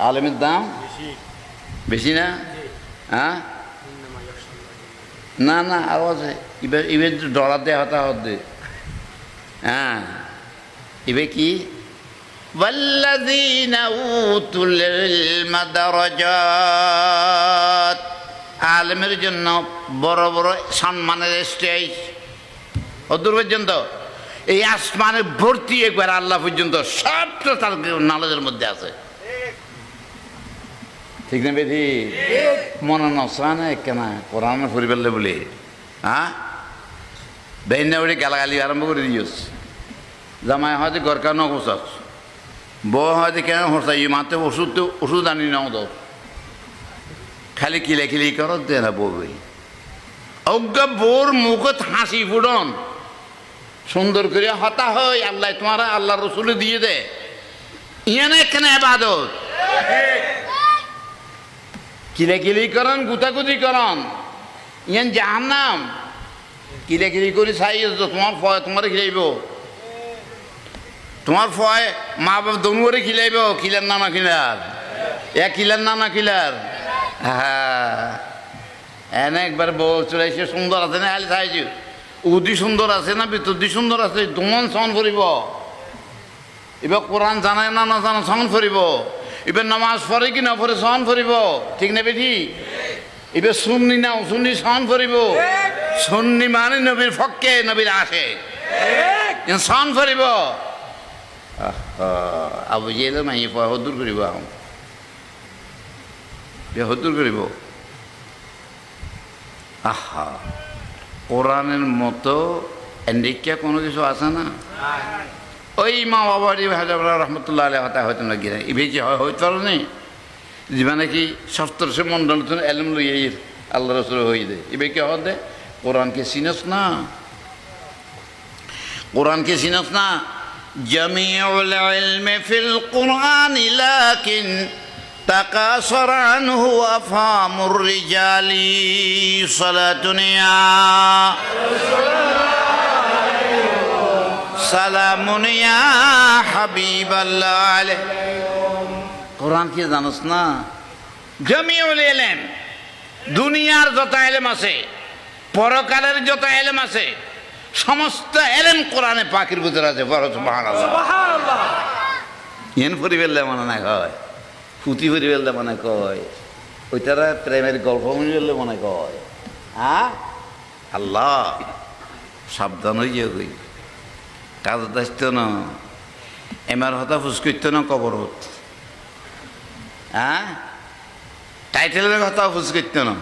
আলেমের দাম বেশি না হ্যাঁ না না আরও আছে এবার এবার ডলাতে হতা হতে হ্যাঁ এবার কি والذين أوتوا العلم درجات আলেমের জন্য বড় বড় সম্মানের স্টেজ অদূর পর্যন্ত এই আসমানের ভর্তি একবার আল্লাহ পর্যন্ত সবটা তার নলেজের মধ্যে আছে ঠিক না বেধি মনে নসা না কেনা? কোরআন ফুরি পেলে বলে। হ্যাঁ বেহিন উঠে গালাগালি আরম্ভ করে দিয়েছ জামাই হয়তো গরকার ন বসাস। বউ হয়তো কেন হসাই মাতে ওষুধ তো ওষুধ আনি নাও দাও। খালি কিলে কিলি করো দে না বউই অজ্ঞ বোর মুখত হাসি ফুডন সুন্দর করে হতা হয়, আল্লাহ তোমার আল্লাহ রসুল দিয়ে দে। ইয়ে না কেন এবাদত? কিলে কিলি করন গুতাগুতি করন ইয়ান জাহান্নাম। কিলে কিলি করে চাই তোমার ফয় তোমার খিলাইব। তোমার ফয় মা বাপ দনুয়ারে খিলাইব, কিলার নানা কিলার এ কিলার নানা কিলার হ্যাঁ। এনে একবার বউ চলে এসে সুন্দর আছে না আলি চাইছি উদি সুন্দর আছে না ভিতর দি সুন্দর আছে তোমার সন ফুরিব এবার কোরআন জানায় না না জানা সন ফুরিব এবার নামাজ পড়ে কি না পড়ে সন ফুরিব ঠিক না বেঠি? এবার শুননি না শুননি সন ফুরিব শুননি মানে নবীর ফককে, নবীর আসে সন ফুরিব আবু জেলে মাই হদুর করিব আহ হদুর করিব। আহা, কোরআনের মতো এন্ডিকা কোনো কিছু আছে না? ওই মা বাবার হাজার রহমতুল্লাহ আলী হতা হয়তো না গিয়ে ইভে কি হয় হইতে পারো নি যিমানে কি সপ্তরশে মন্ডল এলম লই আল্লাহ রসুল হয়ে দে ইবে কি হতে কোরআনকে চিনস না কোরআনকে চিনস না জমিউল ইলমি ফিল কোরআন লাকিন تقاصر عنه أفهام الرجال صلاة সালামুন ইয়া হাবিবাল্লাহ কোরআন কি জানোস না? জমিউল এলেন দুনিয়ার যত এলেম আছে পরকালের যত এলেম আছে সমস্ত এলেম কোরআনে পাখির ভিতরে আছে এন পরিবেল মনে না কয় ফুতি পরিবেল মনে কয় ওইটারা প্রেমের গল্প মিলে মনে কয়। হ্যাঁ আল্লাহ সাবধান হইয়া গই কই কাজ দাসত ন এমার হতা ফুস করতো না কবরত হ্যাঁ টাইটেলের কথা ফুস করতো না